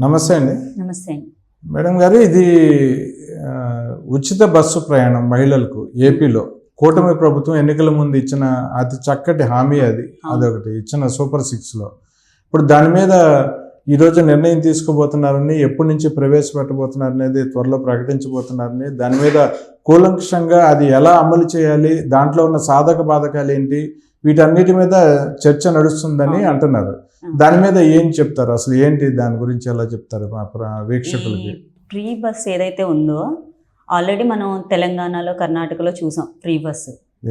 నమస్తే అండి. నమస్తే అండి. మేడం గారు ఇది ఉచిత బస్సు ప్రయాణం మహిళలకు ఏపీలో. కూటమి ప్రభుత్వం ఎన్నికల ముందు ఇచ్చిన అతి చక్కటి హామీ అది. అదొకటి. ఇచ్చిన సూపర్ సిక్స్లో. ఇప్పుడు దాని మీద ఈరోజు నిర్ణయం తీసుకోబోతున్నారని ఎప్పటి నుంచి ప్రవేశపెట్టబోతున్నారు అనేది త్వరలో ప్రకటించబోతున్నారని దాని మీద కూలంకషంగా అది ఎలా అమలు చేయాలి దాంట్లో ఉన్న సాధక బాధకాలు ఏంటి వీటన్నిటి మీద చర్చ నడుస్తుందని అంటున్నారు. దాని మీద ఏం చెప్తారు? అసలు ఏంటి దాని గురించి ఎలా చెప్తారు మా వీక్షకులకి? ఫ్రీ బస్ ఏదైతే ఉందో ఆల్రెడీ మనం తెలంగాణలో కర్ణాటకలో చూసాం ఫ్రీ బస్.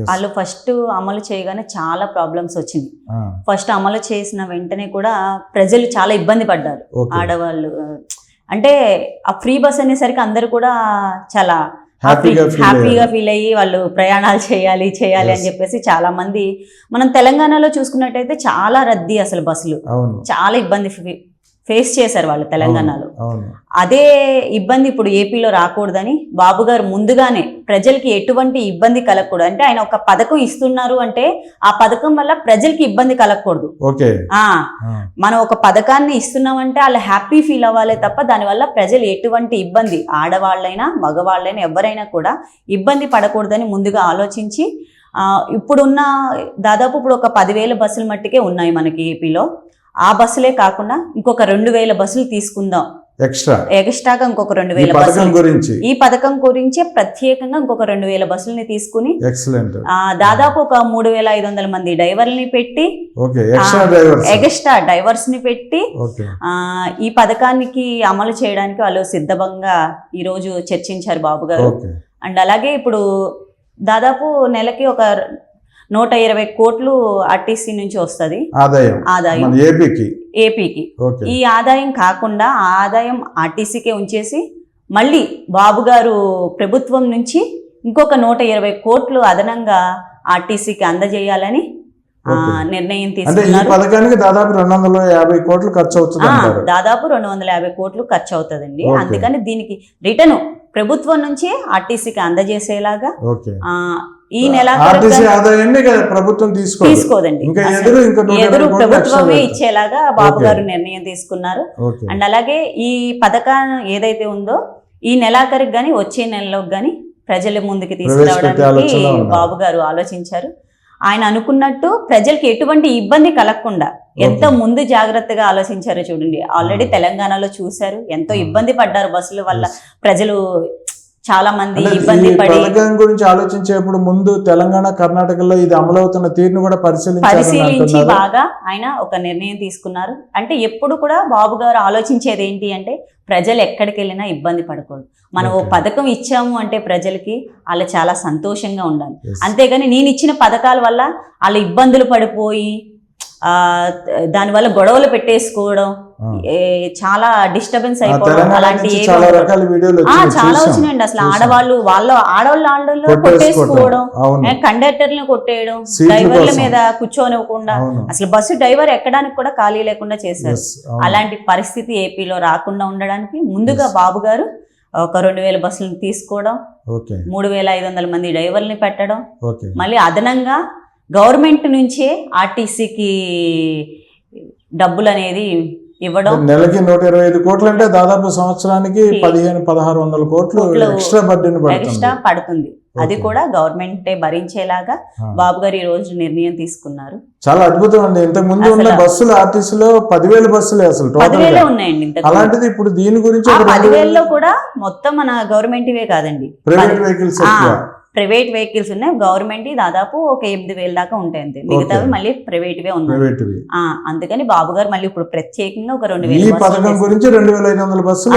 వాళ్ళు ఫస్ట్ అమలు చేయగానే చాలా ప్రాబ్లమ్స్ వచ్చింది. ఫస్ట్ అమలు చేసిన వెంటనే కూడా ప్రజలు చాలా ఇబ్బంది పడ్డారు. ఆడవాళ్ళు అంటే ఆ ఫ్రీ బస్ అనేసరికి అందరూ కూడా చాలా హ్యాపీగా ఫీల్ హ్యాపీగా ఫీల్ అయ్యి వాళ్ళు ప్రయాణాలు చేయాలి చేయాలి అని. చెప్పేసి చాలా మంది మనం తెలంగాణలో చూసుకున్నట్టయితే చాలా రద్దీ అసలు బస్సులు. చాలా ఇబ్బంది ఫేస్ చేశారు వాళ్ళు తెలంగాణలో. అదే ఇబ్బంది ఇప్పుడు ఏపీలో రాకూడదని బాబు గారు ముందుగానే ప్రజలకి ఎటువంటి ఇబ్బంది కలగకూడదు. అంటే ఆయన ఒక పథకం ఇస్తున్నారు అంటే ఆ పథకం వల్ల ప్రజలకి ఇబ్బంది కలగకూడదు. మనం ఒక పథకాన్ని ఇస్తున్నామంటే వాళ్ళు హ్యాపీ ఫీల్ అవ్వాలి తప్ప దానివల్ల ప్రజలు ఎటువంటి ఇబ్బంది ఆడవాళ్ళైనా మగవాళ్ళైనా ఎవరైనా కూడా ఇబ్బంది పడకూడదని ముందుగా ఆలోచించి ఇప్పుడున్న దాదాపు ఇప్పుడు ఒక పదివేల బస్సులు మట్టికే ఉన్నాయి మనకి ఏపీలో. ఆ బస్సులే కాకుండా ఇంకొక రెండు వేల బస్సులు తీసుకుందాం. ఎక్స్ట్రా ఎక్స్ట్రాగా ఇంకొక రెండు ఈ వేల పథకం గురించి? ఈ పథకం గురించి ప్రత్యేకంగా ఇంకొక రెండు వేల బస్సుల్ని తీసుకుని ఎక్సలెంట్ దాదాపు ఒక మూడు వేల ఐదు వందల మంది డ్రైవర్లని పెట్టి ఎక్స్ట్రా డ్రైవర్స్ని పెట్టి ఈ పథకానికి అమలు చేయడానికి వాళ్ళు సిద్ధంగా ఈరోజు చర్చించారు బాబు గారు అండ్ అలాగే ఇప్పుడు దాదాపు నెలకి ఒక నూట ఇరవై కోట్లు ఆర్టీసీ నుంచి వస్తుంది. ఆదాయం. ఆదాయం. ఏపీకి. ఏపీకి. ఈ ఆదాయం కాకుండా ఆ ఆదాయం ఆర్టీసీకే ఉంచేసి మళ్ళీ బాబు గారు ప్రభుత్వం నుంచి ఇంకొక నూట ఇరవై కోట్లు అదనంగా ఆర్టీసీకి అందజేయాలని. నిర్ణయం తీసుకున్నారు. పథకానికి దాదాపు రెండు వందల యాభై కోట్లు ఖర్చు అవుతుంది దాదాపు రెండు వందల యాభై కోట్లు ఖర్చు అవుతుందండి. అందుకని దీనికి రిటర్న్ ప్రభుత్వం నుంచి ఆర్టీసీకి అందజేసేలాగా ఈ నెల ఆర్టీసీ ఆదాయాన్ని ఇక ప్రభుత్వం తీసుకోదు తీసుకోదండి ఇంకా ఎదురు ఇంకా ప్రభుత్వమే. ఇచ్చేలాగా బాబు. గారు నిర్ణయం తీసుకున్నారు అండ్ అలాగే ఈ పథకం ఏదైతే ఉందో ఈ నెలాఖరికి కానీ వచ్చే నెలలోకి కానీ ప్రజల ముందుకు తీసుకురావడానికి. బాబు గారు ఆలోచించారు ఆయన అనుకున్నట్టు ప్రజలకి ఎటువంటి ఇబ్బంది కలగకుండా ఎంత. ముందు జాగ్రత్తగా ఆలోచించారో చూడండి ఆల్రెడీ. తెలంగాణలో చూశారు ఎంతో. ఇబ్బంది పడ్డారు బస్సుల వల్ల. ప్రజలు చాలా మంది ఇబ్బంది పడి పథకం గురించి ఆలోచించేప్పుడు ముందు తెలంగాణ కర్ణాటకలో ఇది అమలవుతున్న తీరును కూడా పరిశీలించి బాగా ఆయన ఒక నిర్ణయం తీసుకున్నారు అంటే ఎప్పుడు కూడా బాబు గారు ఆలోచించేది ఏంటి అంటే ప్రజలు ఎక్కడికి వెళ్ళినా ఇబ్బంది పడకూడదు మనం ఓ. పథకం ఇచ్చాము అంటే ప్రజలకి వాళ్ళు చాలా సంతోషంగా ఉండాలి. అంతేగాని నేను ఇచ్చిన పథకాల వల్ల వాళ్ళు ఇబ్బందులు పడిపోయి దానివల్ల గొడవలు పెట్టేసుకోవడం చాలా డిస్టర్బెన్స్ అయిపోవడం అలాంటి చాలా. రకాల వీడియోలు. వచ్చినాయండి అసలు. ఆడవాళ్ళు వాళ్ళ ఆడవాళ్ళు ఆడవాళ్ళు. కొట్టేసుకోవడం అవును కండక్టర్లను కొట్టేయడం డ్రైవర్ల. మీద కూర్చోనివ్వకుండా అసలు బస్సు డ్రైవర్ ఎక్కడానికి కూడా ఖాళీ లేకుండా చేశారు. అలాంటి పరిస్థితి ఏపీలో రాకుండా ఉండడానికి ముందుగా. బాబు గారు ఒక రెండు వేల బస్సులను తీసుకోవడం మూడు వేల ఐదు వందల మంది డ్రైవర్లని పెట్టడం మళ్ళీ అదనంగా గవర్నమెంట్ నుంచే ఆర్టీసీకి డబ్బులు అనేది ఇవ్వడం. నెలకి నూట ఇరవై ఐదు కోట్లు అంటే దాదాపు సంవత్సరానికి పదిహేను పదహారు వందల కోట్లు ఎక్స్ట్రా పడుతుంది. ఎక్స్ట్రా పడుతుంది. అది. కూడా గవర్నమెంటే భరించేలాగా. బాబు గారు ఈ రోజు నిర్ణయం తీసుకున్నారు. చాలా అద్భుతం అండి. ఇంతకు ముందు ఉన్న బస్సులు ఆర్టీసీలో పదివేల బస్సులే అసలు పదివేలే ఉన్నాయండి. అలాంటిది ఇప్పుడు దీని గురించి పదివేలలో కూడా మొత్తం మన గవర్నమెంట్ ఇవే కాదండి. ప్రైవేట్ వెహికల్స్ ప్రైవేట్ వెహికల్స్ ఉన్నాయి గవర్నమెంట్ దాదాపు ఒక ఎనిమిది వేల దాకా ఉంటాయి మిగతావి. మళ్ళీ ఉన్నాయి ప్రైవేట్ ఆ, అందుకని బాబు గారు మళ్ళీ ఇప్పుడు ప్రత్యేకంగా ఒక రెండు వేల పథకం. గురించి రెండు వేల ఐదు వందల బస్సులు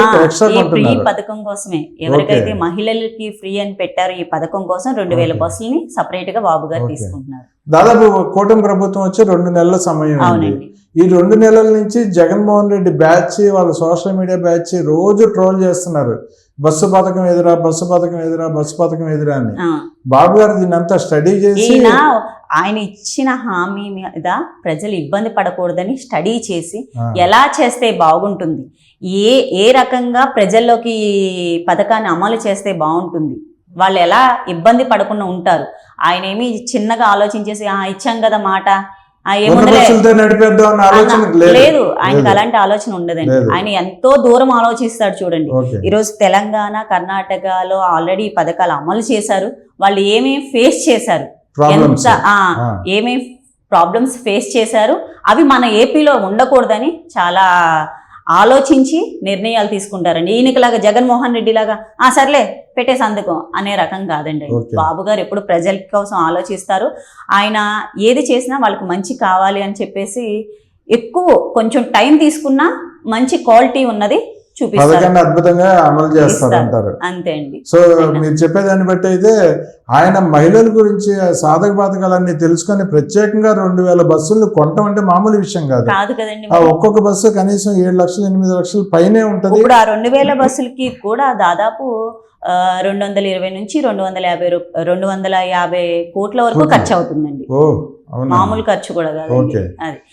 ఈ పథకం కోసమే ఎవరికైతే. మహిళలకి ఫ్రీ అని పెట్టారో ఈ పథకం కోసం రెండు వేల. బస్సుల్ని సపరేట్గా బాబు గారు. తీసుకుంటున్నారు దాదాపు కూటమి ప్రభుత్వం వచ్చి రెండు నెలల సమయం అవునండి ఈ రెండు నెలల నుంచి జగన్మోహన్ రెడ్డి బ్యాచ్ వాళ్ళ సోషల్ మీడియా బ్యాచ్ రోజు ట్రోల్ చేస్తున్నారు బస్సు పథకం ఎదురా బస్సు పథకం ఎదురా బస్సు పథకం ఎదురా అని. బాబు గారు దీన్ని అంతా స్టడీ చేసి ఆయన ఇచ్చిన హామీ మీద ప్రజలు ఇబ్బంది పడకూడదని స్టడీ చేసి ఎలా చేస్తే బాగుంటుంది? ఏ ఏ రకంగా ప్రజల్లోకి పథకాన్ని అమలు చేస్తే బాగుంటుంది? వాళ్ళు ఎలా ఇబ్బంది పడకుండా ఉంటారు? ఆయన ఏమి చిన్నగా ఆలోచించేసి "ఆ, ఇచ్చాం కదా మాట లేదు. ఆయనకి. అలాంటి ఆలోచన ఉండదండి. ఆయన ఎంతో దూరం ఆలోచిస్తాడు చూడండి. ఈరోజు తెలంగాణ కర్ణాటకలో ఆల్రెడీ ఈ పథకాలు అమలు చేశారు. వాళ్ళు ఏమేమి ఫేస్ చేశారు? ఎంత. ఏమేమి ప్రాబ్లమ్స్ ఫేస్ చేశారు? అవి మన ఏపీలో ఉండకూడదని చాలా ఆలోచించి నిర్ణయాలు తీసుకుంటారండి. ఈయనకిలాగా జగన్మోహన్ రెడ్డి లాగా ఆ సర్లే పెట్టేసి అందుకో అనే రకం కాదండి. బాబు గారు ఎప్పుడు ప్రజల కోసం ఆలోచిస్తారు. ఆయన ఏది చేసినా వాళ్ళకి మంచి కావాలి అని చెప్పేసి ఎక్కువ కొంచెం టైం తీసుకున్నా మంచి క్వాలిటీ ఉన్నది. పథకాన్ని అద్భుతంగా అమలు చేస్తారు. అంటారు అంతే అండి. సో మీరు చెప్పేదాన్ని బట్టి అయితే ఆయన మహిళల గురించి సాధక బాధకాలన్నీ తెలుసుకొని ప్రత్యేకంగా రెండు వేల బస్సులు కొనటం అంటే మామూలు విషయం కాదు. కాదు కదండి ఆ ఒక్కొక్క బస్సు కనీసం ఏడు లక్షలు ఎనిమిది లక్షల పైనే ఉంటది. ఇప్పుడు ఆ రెండు వేల బస్సులకి కూడా దాదాపు రెండు వందల ఇరవై నుంచి రెండు వందల యాభై రెండు వందల యాభై కోట్ల వరకు. ఖర్చు అవుతుందండి మామూలు ఖర్చు కూడా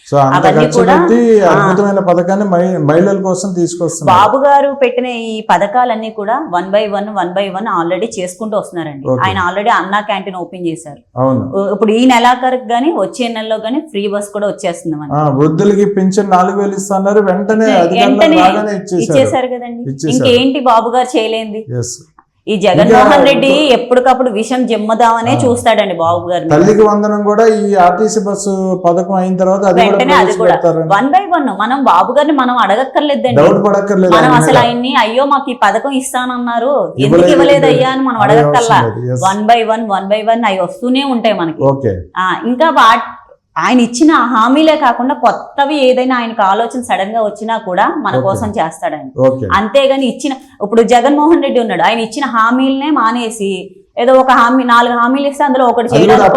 సో అంత ఖర్చు పెట్టి. అద్భుతమైన పథకాన్ని మహి- మహిళల కోసం తీసుకొస్తున్నారు. బాబు గారు పెట్టిన ఈ పథకాలన్నీ కూడా one by one one by one already చేసుకుంటూ వస్తున్నారండి. ఆయన ఆల్రెడీ అన్నా క్యాంటీన్ ఓపెన్ చేశారు. ఇప్పుడు ఈ నెలాఖరికి గానీ వచ్చే నెలలో గానీ ఫ్రీ బస్ కూడా వచ్చేస్తుంది వృద్ధులకి పింఛన్ నాలుగు వేలు ఇస్తున్నారు. వెంటనే ఇచ్చేసారు కదండి. ఇంకేంటి బాబు గారు చేయలేంది? ఈ జగన్మోహన్ రెడ్డి ఎప్పటికప్పుడు విషం జిమ్మదామనే. చూస్తాడండి బాబు గారిని తల్లికి వందనం కూడా ఈ ఆర్టీసీ బస్సు పథకం అయిన తర్వాత వెంటనే అది కూడా. వన్ బై వన్ మనం బాబు గారిని మనం అడగక్కర్లేదండి. మనం అసలు. ఆయన్ని అయ్యో మాకు ఈ పథకం ఇస్తానన్నారు. ఎందుకు ఇవ్వలేదు, ఇవ్వలేదు ఇవ్వలేదు. అయ్యా అని మనం అడగక్కర్లా. One by one one by one అవి వస్తూనే ఉంటాయి మనకి. ఇంకా వా ఆయన ఇచ్చిన హామీలే కాకుండా కొత్తవి ఏదైనా ఆయనకు ఆలోచన సడన్గా వచ్చినా కూడా మన. కోసం చేస్తాడు ఆయన. అంతేగాని ఇచ్చిన ఇప్పుడు జగన్మోహన్ రెడ్డి ఉన్నాడు. ఆయన ఇచ్చిన హామీలనే మానేసి ఏదో ఒక హామీ నాలుగు హామీలు ఇస్తే అందులో ఒకటి చేయడానికి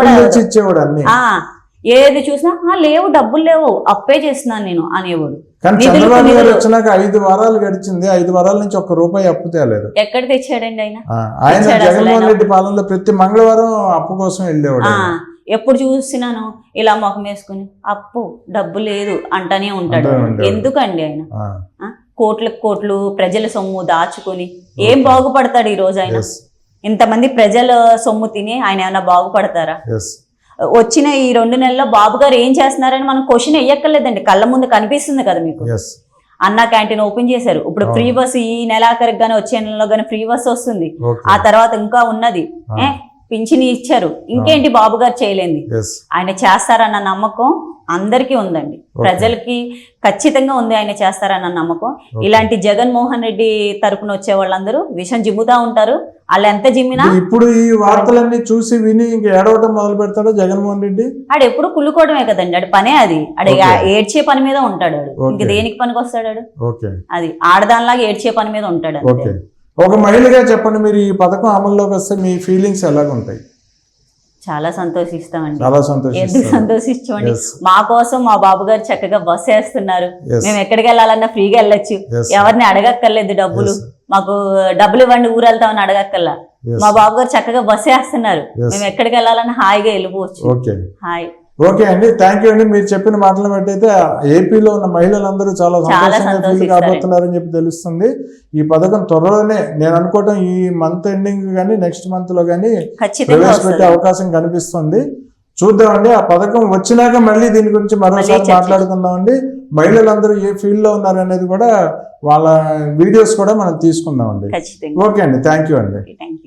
ఏది చూసినా "ఆ, లేవు డబ్బులు లేవు అప్పే చేస్తున్నాను నేను అనేవాడు. చంద్రబాబు గారు. వచ్చినాక ఐదు వారాలు గడిచింది. ఐదు వారాల నుంచి ఒక్క రూపాయి అప్పు తేలేదు. ఎక్కడ తెచ్చాడండి ఆయన? ఆయన జగన్మోహన్. రెడ్డి పాలనలో ప్రతి మంగళవారం అప్పు కోసం వెళ్ళేవాడు ఎప్పుడు చూసినాను ఇలా మొఖం వేసుకుని అప్పు డబ్బు లేదు అంటానే ఉంటాడు. ఎందుకండి ఆయన? కోట్లకు కోట్లు ప్రజల సొమ్ము దాచుకుని ఏం బాగుపడతాడు ఈ రోజు ఆయన? ఇంతమంది ప్రజల సొమ్ము తిని ఆయన ఏమైనా బాగుపడతారా? వచ్చిన ఈ రెండు నెలల్లో బాబు గారు ఏం చేస్తున్నారని మనం క్వశ్చన్ వేయక్కర్లేదండి. కళ్ళ ముందు కనిపిస్తుంది కదా మీకు. అన్న క్యాంటీన్ ఓపెన్ చేశారు. ఇప్పుడు. ఫ్రీ బస్ ఈ నెలాఖరికి గానీ వచ్చే నెలలో గానీ ఫ్రీ బస్ వస్తుంది ఆ తర్వాత ఇంకా ఉన్నది. ఏ? పింఛని ఇచ్చారు. ఇంకేంటి బాబు గారు చేయలేంది. ఆయన చేస్తారన్న నమ్మకం అందరికీ ఉందండి. ప్రజలకి ఖచ్చితంగా ఉంది ఆయన చేస్తారన్న నమ్మకం. ఇలాంటి జగన్మోహన్ రెడ్డి తరపున వచ్చే వాళ్ళందరూ విషం జిమ్ముతా ఉంటారు. వాళ్ళు ఎంత జిమ్మినా ఇప్పుడు ఈ వార్తలన్నీ చూసి విని ఇంక ఏడవటం మొదలు పెడతాడా జగన్మోహన్ రెడ్డి? ఆడు ఎప్పుడు కుళ్ళుకోవడమే కదండి. ఆడు పనే అది. ఆడు. ఏడ్చే పని మీద ఉంటాడు ఆడు. ఇంక. దేనికి పనికి వస్తాడు అది ఆడదానిలాగా ఏడ్చే పని మీద ఉంటాడు అంతే. ఒక మహిళగా చెప్పండి మీరు ఈ పథకం అమల్లోకి వస్తే మీ ఫీలింగ్స్ ఎలాగుంటాయి చాలా సంతోషిస్తామండి చాలా సంతోషించమండి Yes. మా కోసం మా బాబు గారు చక్కగా బస్ వేస్తున్నారు. మేము ఎక్కడికి వెళ్ళాలన్నా ఫ్రీగా వెళ్ళొచ్చు. ఎవరిని అడగక్కర్లేదు డబ్బులు. మాకు డబ్బులు ఇవ్వండి ఊరు వెళ్తామని అడగక్కర్లా. మా బాబు గారు చక్కగా బస్ వేస్తున్నారు. మేము ఎక్కడికి వెళ్ళాలన్నా హాయిగా వెళ్ళిపోవచ్చు హాయ్ ఓకే అండి థ్యాంక్ యూ అండి. మీరు చెప్పిన మాటలను బట్టి ఏపీలో ఉన్న మహిళలందరూ చాలా సంతోషంగా ఫీల్. కాబోతున్నారని చెప్పి తెలుస్తుంది. ఈ పథకం త్వరలోనే నేను అనుకోవటం ఈ మంత్ ఎండింగ్ కానీ నెక్స్ట్ మంత్లో కానీ ప్రవేశపెట్టే అవకాశం కనిపిస్తుంది. చూద్దామండి ఆ పథకం వచ్చినాక మళ్ళీ దీని గురించి మరోసారి. మాట్లాడుకుందామండి. మహిళలందరూ ఏ ఫీల్డ్లో ఉన్నారు అనేది కూడా వాళ్ళ వీడియోస్ కూడా మనం తీసుకుందామండి. ఓకే అండి థ్యాంక్ యూ అండి.